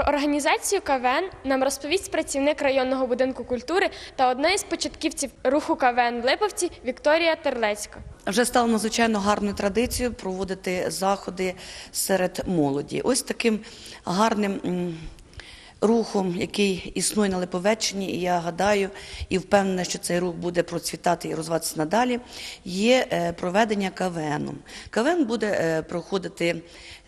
організацію КВН нам розповість працівник районного будинку культури та одна із початківців руху КВН в Липовці Вікторія Терлецька. Вже стало надзвичайно гарною традицією проводити заходи серед молоді. Ось таким гарним рухом, який існує на Липовеччині, і я гадаю і впевнена, що цей рух буде процвітати і розвиватися надалі. Є е, проведення КВНу. КВН буде е, проходити.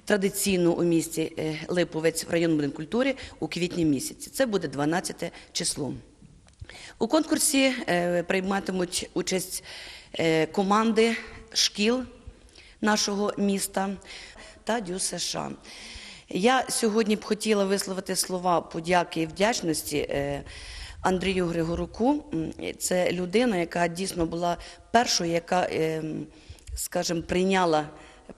Традиційно у місті е, Липовець в районному будинку культури у квітні місяці. Це буде 12 число. У конкурсі прийматимуть участь команди шкіл нашого міста та Дю США. Я сьогодні б хотіла висловити слова подяки і вдячності е, Андрію Григоруку. Це людина, яка дійсно була першою, яка, е, скажімо, прийняла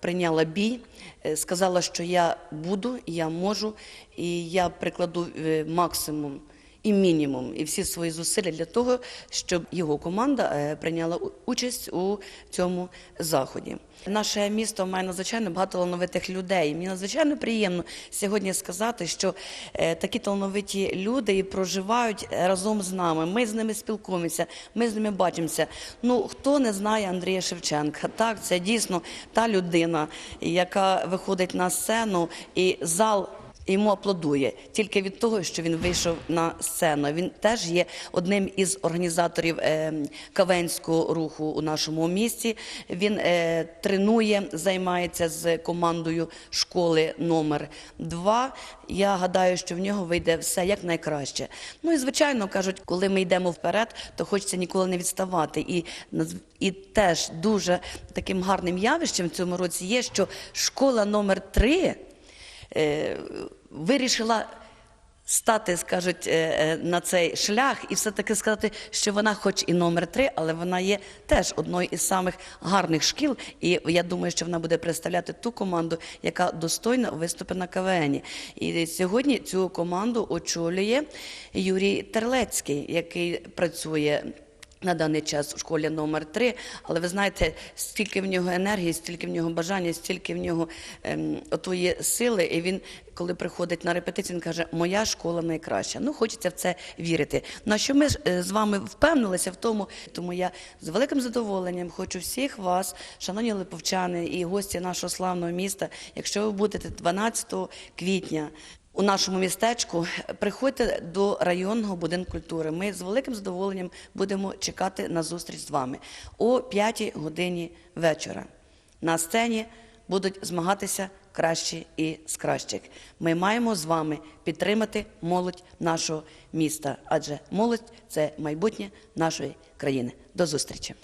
прийняла бій, е, сказала, що я буду, я можу, і я прикладу е, максимум і мінімум, і всі свої зусилля для того, щоб його команда е, прийняла участь у цьому заході. Наше місто має надзвичайно багато талановитих людей. Мені надзвичайно приємно сьогодні сказати, що е, такі талановиті люди і проживають разом з нами. Ми з ними спілкуємося, ми з ними бачимося. Ну хто не знає Андрія Шевченка? Так, це дійсно та людина, яка виходить на сцену і зал. Йому аплодує тільки від того, що він вийшов на сцену. Він теж є одним із організаторів е, кавенського руху у нашому місті. Він е, тренує, займається з командою школи номер 2 Я гадаю, що в нього вийде все як найкраще. Ну і звичайно кажуть, коли ми йдемо вперед, то хочеться ніколи не відставати. І і теж дуже таким гарним явищем в цьому році є, що школа номер 3 е, вирішила стати, скажуть, е, е, на цей шлях і все-таки сказати, що вона, хоч і номер три, але вона є теж одною із самих гарних шкіл. І я думаю, що вона буде представляти ту команду, яка достойно виступить на КВНі. І сьогодні цю команду очолює Юрій Терлецький, який працює на даний час у школі номер 3 але ви знаєте, стільки в нього енергії, стільки в нього бажання, стільки в нього ем, отої сили. І він, коли приходить на репетицію, він каже: Моя школа найкраща. Ну, хочеться в це вірити. На що ми е, з вами впевнилися в тому, тому я з великим задоволенням хочу всіх вас, шановні липовчани і гості нашого славного міста, якщо ви будете 12 квітня у нашому містечку. Приходьте до районного будинку культури. Ми з великим задоволенням будемо чекати на зустріч з вами о 5 годині вечора. На сцені будуть змагатися кращі і з кращих. Ми маємо з вами підтримати молодь нашого міста, адже молодь це майбутнє нашої країни. До зустрічі.